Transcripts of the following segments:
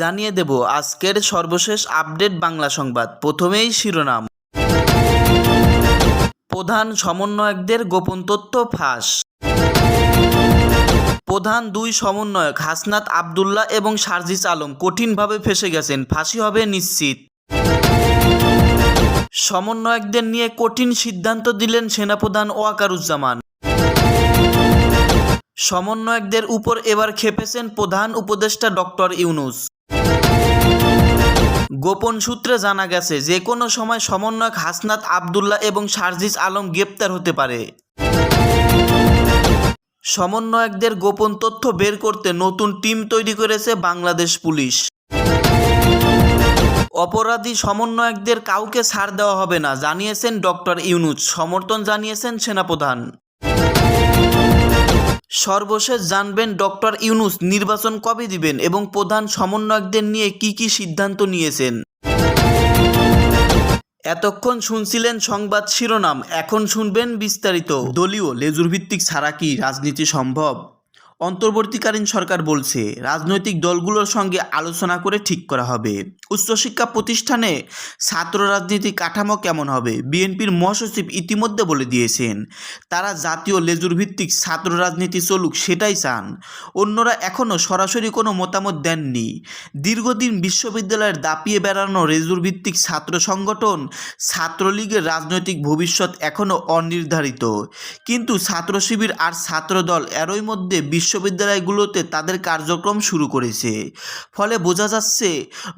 জানিয়ে দেব আজকের সর্বশেষ আপডেট বাংলা সংবাদ। প্রথমেই শিরোনাম। প্রধান সমন্বয়কদের গোপন তথ্য ফাঁস। প্রধান দুই সমন্বয়ক হাসনাত আবদুল্লাহ এবং সার্জিস আলম কঠিনভাবে ফেসে গেছেন, ফাঁসি হবে নিশ্চিত। সমন্বয়কদের নিয়ে কঠিন সিদ্ধান্ত দিলেন সেনাপ্রধান ওয়াকারুজ্জামান। সমন্বয়কদের উপর এবার খেপেছেন প্রধান উপদেষ্টা ডক্টর ইউনুস। গোপন সূত্রে জানা গেছে যে কোনো সময় সমন্বয়ক হাসনাত আবদুল্লাহ এবং সার্জিস আলম গ্রেপ্তার হতে পারে। সমন্বয়কদের গোপন তথ্য বের করতে নতুন টিম তৈরি করেছে বাংলাদেশ পুলিশ। অপরাধী সমন্বয়কদের কাউকে ছাড় দেওয়া হবে না, জানিয়েছেন ডক্টর ইউনুস। সমর্থন জানিয়েছেন সেনাপ্রধান। সর্বশেষ জানবেন ডক্টর ইউনুস নির্বাচন কবে দিবেন এবং প্রধান সমন্বয়কদের নিয়ে কি কি সিদ্ধান্ত নিয়েছেন। এতক্ষণ শুনছিলেন সংবাদ শিরোনাম, এখন শুনবেন বিস্তারিত। দলীয় লেজুর ভিত্তিক ছাড়া কি রাজনীতি সম্ভব? অন্তর্বর্তীকালীন সরকার বলছে, রাজনৈতিক দলগুলোর সঙ্গে আলোচনা করে ঠিক করা হবে। উচ্চশিক্ষা প্রতিষ্ঠানে ছাত্র রাজনীতি কাঠামো কেমন হবে? বিএনপির মহাসচিব ইতিমধ্যে বলে দিয়েছেন, তারা জাতীয় লেজুর ভিত্তিক ছাত্র রাজনীতি চলুক সেটাই চান। অন্যরা এখনও সরাসরি কোনো মতামত দেননি। দীর্ঘদিন বিশ্ববিদ্যালয়ের দাপিয়ে বেড়ানো লেজুর ভিত্তিক ছাত্র সংগঠন ছাত্রলীগের রাজনৈতিক ভবিষ্যৎ এখনও অনির্ধারিত। কিন্তু ছাত্র শিবির আর ছাত্রদল এরই মধ্যে বিশ্ববিদ্যালয়গুলোতে তাদের কার্যক্রম শুরু করেছে। ফলে বোঝা যাচ্ছে,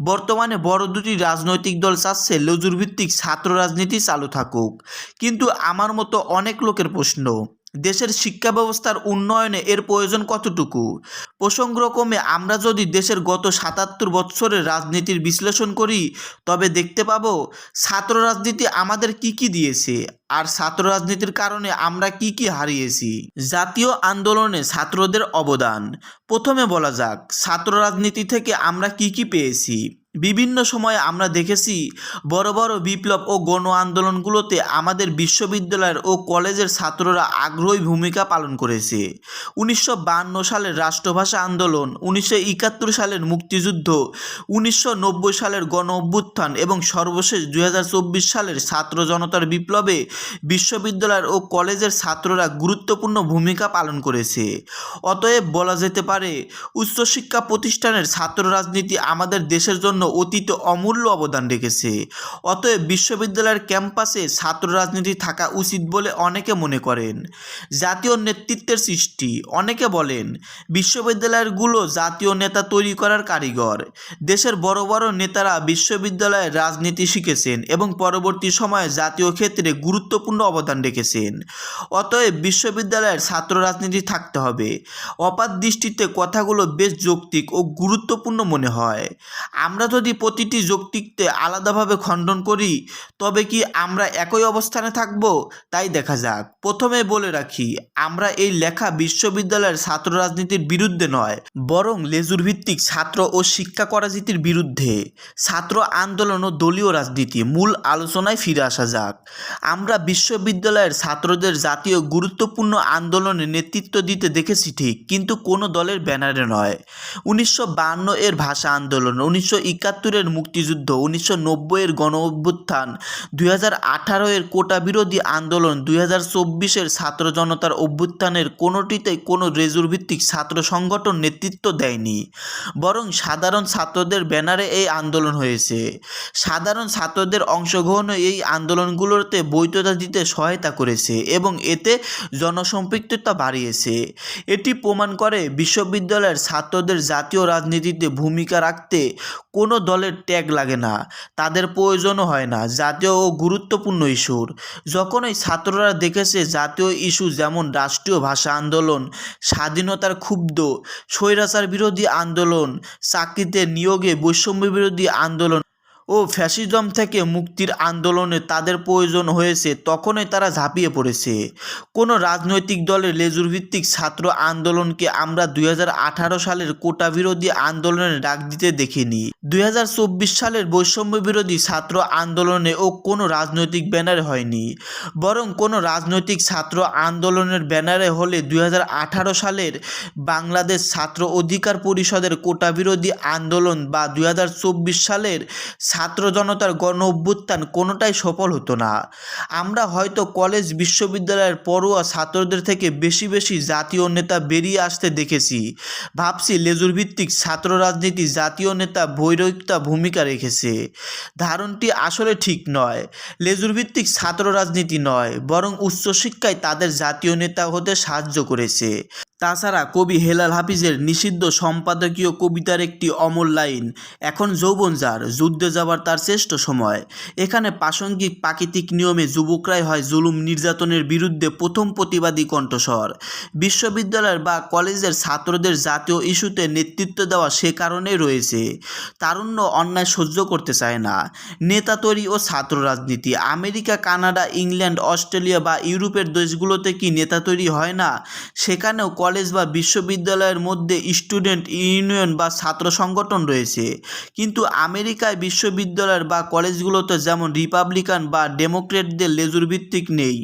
বর্তমানে বড় দুটি রাজনৈতিক দল চাচ্ছে লজুরভিত্তিক ছাত্র রাজনীতি চালু থাকুক। কিন্তু আমার মতো অনেক লোকের প্রশ্ন দেশের শিক্ষা ব্যবস্থার উন্নয়নে এর প্রয়োজন কতটুকু? প্রসঙ্গক্রমে আমরা যদি দেশের গত সাতাত্তর বৎসরের রাজনীতির বিশ্লেষণ করি, তবে দেখতে পাবো ছাত্র রাজনীতি আমাদের কি কি দিয়েছে, আর ছাত্র রাজনীতির কারণে আমরা কি কি হারিয়েছি। জাতীয় আন্দোলনে ছাত্রদের অবদান। প্রথমে বলা যাক, ছাত্র রাজনীতি থেকে আমরা কি কি পেয়েছি? বিভিন্ন সময়ে আমরা দেখেছি বড় বড় বিপ্লব ও গণ আন্দোলনগুলোতে আমাদের বিশ্ববিদ্যালয়ের ও কলেজের ছাত্ররা আগ্রহী ভূমিকা পালন করেছে। উনিশশো সালের রাষ্ট্রভাষা আন্দোলন, উনিশশো একাত্তর সালের মুক্তিযুদ্ধ, উনিশশো নব্বই সালের গণ অভ্যুত্থান এবং সর্বশেষ দু হাজার চব্বিশ সালের ছাত্র জনতার বিপ্লবে বিশ্ববিদ্যালয়ের ও কলেজের ছাত্ররা গুরুত্বপূর্ণ ভূমিকা পালন করেছে। অতএব বলা যেতে পারে, উচ্চশিক্ষা প্রতিষ্ঠানের ছাত্র রাজনীতি আমাদের দেশের জন্য অতীত অমূল্য অবদান রেখেছে। অতএব বিশ্ববিদ্যালয়ের ক্যাম্পাসে ছাত্র রাজনীতি থাকা উচিত বলে অনেকে মনে করেন। জাতীয় নেতৃত্বের সৃষ্টি। অনেকে বলেন, বিশ্ববিদ্যালয়গুলো জাতীয় নেতা তৈরি করার কারিগর। দেশের বড় বড় নেতারা বিশ্ববিদ্যালয়ের রাজনীতি শিখেছেন এবং পরবর্তী সময়ে জাতীয় ক্ষেত্রে গুরুত্বপূর্ণ অবদান রেখেছেন। অতএব বিশ্ববিদ্যালয়ের ছাত্র রাজনীতি থাকতে হবে। অপাত দৃষ্টিতে কথাগুলো বেশ যৌক্তিক ও গুরুত্বপূর্ণ মনে হয়। আমরা যদি প্রতিটি যৌক্তিকতে আলাদাভাবে খণ্ডন করি, তবে কি আমরা একই অবস্থানে থাকব? তাই দেখা যাক। প্রথমে বলে রাখি, আমরা এই লেখা বিশ্ববিদ্যালয়ের ছাত্র রাজনীতির বিরুদ্ধে নয়, বরং লেজুর ভিত্তিক ছাত্র ও শিক্ষা করাজিতির বিরুদ্ধে। ছাত্র আন্দোলন ও দলীয় রাজনীতি মূল আলোচনায় ফিরে আসা যাক। আমরা বিশ্ববিদ্যালয়ের ছাত্রদের জাতীয় গুরুত্বপূর্ণ আন্দোলনে নেতৃত্ব দিতে দেখেছি ঠিক, কিন্তু কোনো দলের ব্যানারে নয়। উনিশশো এর ভাষা আন্দোলন, উনিশশো একাত্তরের মুক্তিযুদ্ধ, উনিশশো নব্বইয়ের গণ অভ্যুত্থান দুই হাজার কোটা বিরোধী আন্দোলন, দুই হাজার চব্বিশের ছাত্র জনতার অভ্যুত্থানের কোনোটিতেই কোনো রেজুর ভিত্তিক ছাত্র সংগঠন নেতৃত্ব দেয়নি। বরং সাধারণ ছাত্রদের ব্যানারে এই আন্দোলন হয়েছে। সাধারণ ছাত্রদের অংশগ্রহণ এই আন্দোলনগুলোতে বৈধতা দিতে সহায়তা করেছে এবং এতে জনসম্পৃক্ততা বাড়িয়েছে। এটি প্রমাণ করে বিশ্ববিদ্যালয়ের ছাত্রদের জাতীয় রাজনীতিতে ভূমিকা রাখতে কোনো দলের ট্যাগ লাগে না, তাদের প্রয়োজনও হয় না, জাতীয় ও গুরুত্বপূর্ণ ইস্যুর। যখন ওই ছাত্ররা দেখেছে জাতীয় ইস্যু যেমন রাষ্ট্রীয় ভাষা আন্দোলন, স্বাধীনতার ক্ষুব্ধ, স্বৈরাচার বিরোধী আন্দোলন, চাকরিতে নিয়োগে বৈষম্য বিরোধী আন্দোলন ও ফ্যাসিজম থেকে মুক্তির আন্দোলনে তাদের প্রয়োজন হয়েছে, তখনই তারা ঝাঁপিয়ে পড়েছে। কোনো রাজনৈতিক দলের লেজুরভিত্তিক ছাত্র আন্দোলনকে আমরা দুই হাজার আঠারো সালের কোটা বিরোধী আন্দোলনের ডাক দিতে দেখিনি। দুই হাজার চব্বিশ সালের বৈষম্য বিরোধী ছাত্র আন্দোলনে ও কোনো রাজনৈতিক ব্যানারে হয়নি। বরং কোনো রাজনৈতিক ছাত্র আন্দোলনের ব্যানারে হলে দুই হাজার আঠারো সালের বাংলাদেশ ছাত্র অধিকার পরিষদের কোটা বিরোধী আন্দোলন বা দুই হাজার চব্বিশ সালের ছাত্র জনতার গণ অভ্যুত্থান কোনোটাই সফল হতো না। আমরা হয়তো কলেজ, বিশ্ববিদ্যালয়ের পড়ুয়া ছাত্রদের থেকে বেশি বেশি জাতীয় নেতা বেরিয়ে আসতে দেখেছি। ভাবছি লেজুর ভিত্তিক ছাত্র রাজনীতি জাতীয় নেতা বৈরক্তা ভূমিকা রেখেছে। ধারণটি আসলে ঠিক নয়। লেজুর ভিত্তিক ছাত্র রাজনীতি নয়, বরং উচ্চশিক্ষায় তাদের জাতীয় নেতা হতে সাহায্য করেছে। তাছাড়া কবি হেলাল হাফিজের নিষিদ্ধ সম্পাদকীয় কবিতার একটি অমর লাইন, এখন যৌবন যার, যুদ্ধে যাবার তার শ্রেষ্ঠ সময়। এখানে প্রাসঙ্গিক প্রাকৃতিক নিয়মে যুবকরাই হয় জুলুম নির্যাতনের বিরুদ্ধে প্রথম প্রতিবাদী কণ্ঠস্বর। বিশ্ববিদ্যালয়ের বা কলেজের ছাত্রদের জাতীয় ইস্যুতে নেতৃত্ব দেওয়া সে কারণেই রয়েছে। তারুণ্য অন্যায় সহ্য করতে চায় না। নেতা তৈরি ও ছাত্র রাজনীতি, আমেরিকা, কানাডা, ইংল্যান্ড, অস্ট্রেলিয়া বা ইউরোপের দেশগুলোতে কি নেতা তৈরি হয় না? সেখানেও কলেজ বা বিশ্ববিদ্যালয়ের মধ্যে স্টুডেন্ট ইউনিয়ন বা ছাত্র সংগঠন রয়েছে। কিন্তু আমেরিকায় বিশ্ববিদ্যালয়ের বা কলেজগুলোতে যেমন রিপাবলিকান বা ডেমোক্রেটদের লেজুর ভিত্তিক নেই,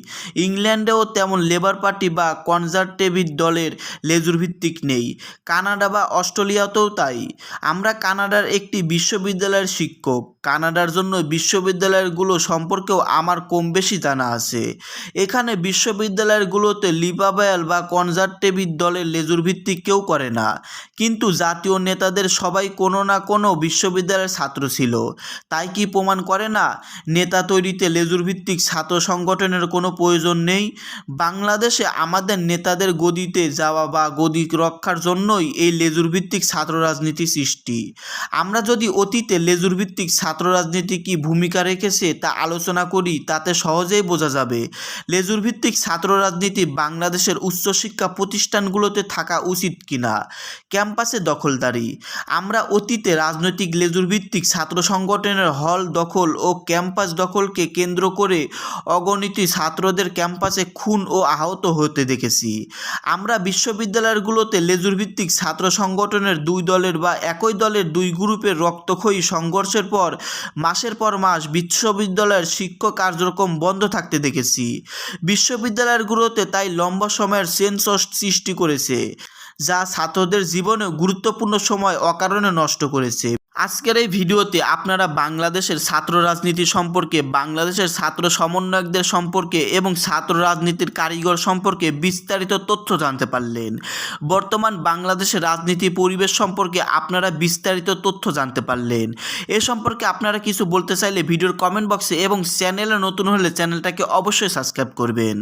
ইংল্যান্ডেও তেমন লেবার পার্টি বা কনজারভেটিভ দলের লেজুর ভিত্তিক নেই, কানাডা বা অস্ট্রেলিয়াতেও তাই। আমরা কানাডার একটি বিশ্ববিদ্যালয়ের শিক্ষক। কানাডার জন্য বিশ্ববিদ্যালয়গুলো সম্পর্কেও আমার কম বেশি জানা আছে। এখানে বিশ্ববিদ্যালয়গুলোতে লিবাবেল বা কনজারভেটিভ দলের লেজুর ভিত্তিক কেউ করে না। কিন্তু জাতীয় নেতাদের সবাই কোনো না কোনো বিশ্ববিদ্যালয়ের ছাত্র ছিল। তাই কি প্রমাণ করে না? নেতা তৈরিতে লেজুর ভিত্তিক ছাত্র সংগঠনের কোনো প্রয়োজন নেই। বাংলাদেশে আমাদের নেতাদের গদিতে যাওয়া বা গদি রক্ষার জন্যই এই লেজুর ভিত্তিক ছাত্র রাজনীতি সৃষ্টি। আমরা যদি অতীতে লেজুর ভিত্তিক ছাত্র রাজনীতি কি ভূমিকা রেখেছে তা আলোচনা করি, তাতে সহজেই বোঝা যাবে। লেজুর ভিত্তিক ছাত্র রাজনীতি বাংলাদেশের উচ্চশিক্ষা প্রতিষ্ঠানগুলোতে থাকা উচিত কিনা? ক্যাম্পাসে দখলদারি। আমরা অতীতে রাজনৈতিক লেজুর ভিত্তিক ছাত্র সংগঠনের হল দখল ও ক্যাম্পাস দখলকে কেন্দ্র করে অগণিত ছাত্রদের ক্যাম্পাসে খুন ও আহত হতে দেখেছি। আমরা বিশ্ববিদ্যালয়গুলোতে লেজুর ভিত্তিক ছাত্র সংগঠনের দুই দলের বা একই দলের দুই গ্রুপের রক্তক্ষয়ী সংঘর্ষের পর, মাসের পর মাস বিশ্ববিদ্যালয়ের শিক্ষক কার্যক্রম বন্ধ থাকতে দেখেছি। বিশ্ববিদ্যালয়গুলোতে তাই লম্বা সময়ের সেন্সস সৃষ্টি করেছে, যা ছাত্রদের জীবনে গুরুত্বপূর্ণ সময় অকারণে নষ্ট করেছে। আজকের এই ভিডিওতে আপনারা বাংলাদেশের ছাত্র রাজনীতি সম্পর্কে, বাংলাদেশের ছাত্র সমন্বয়কদের সম্পর্কে এবং ছাত্র রাজনীতির কারিগর সম্পর্কে বিস্তারিত তথ্য জানতে পারলেন। বর্তমান বাংলাদেশের রাজনীতি পরিবেশ সম্পর্কে আপনারা বিস্তারিত তথ্য জানতে পারলেন। এ সম্পর্কে আপনারা কিছু বলতে চাইলে ভিডিওর কমেন্ট বক্সে এবং চ্যানেলে নতুন হলে চ্যানেলটাকে অবশ্যই সাবস্ক্রাইব করবেন।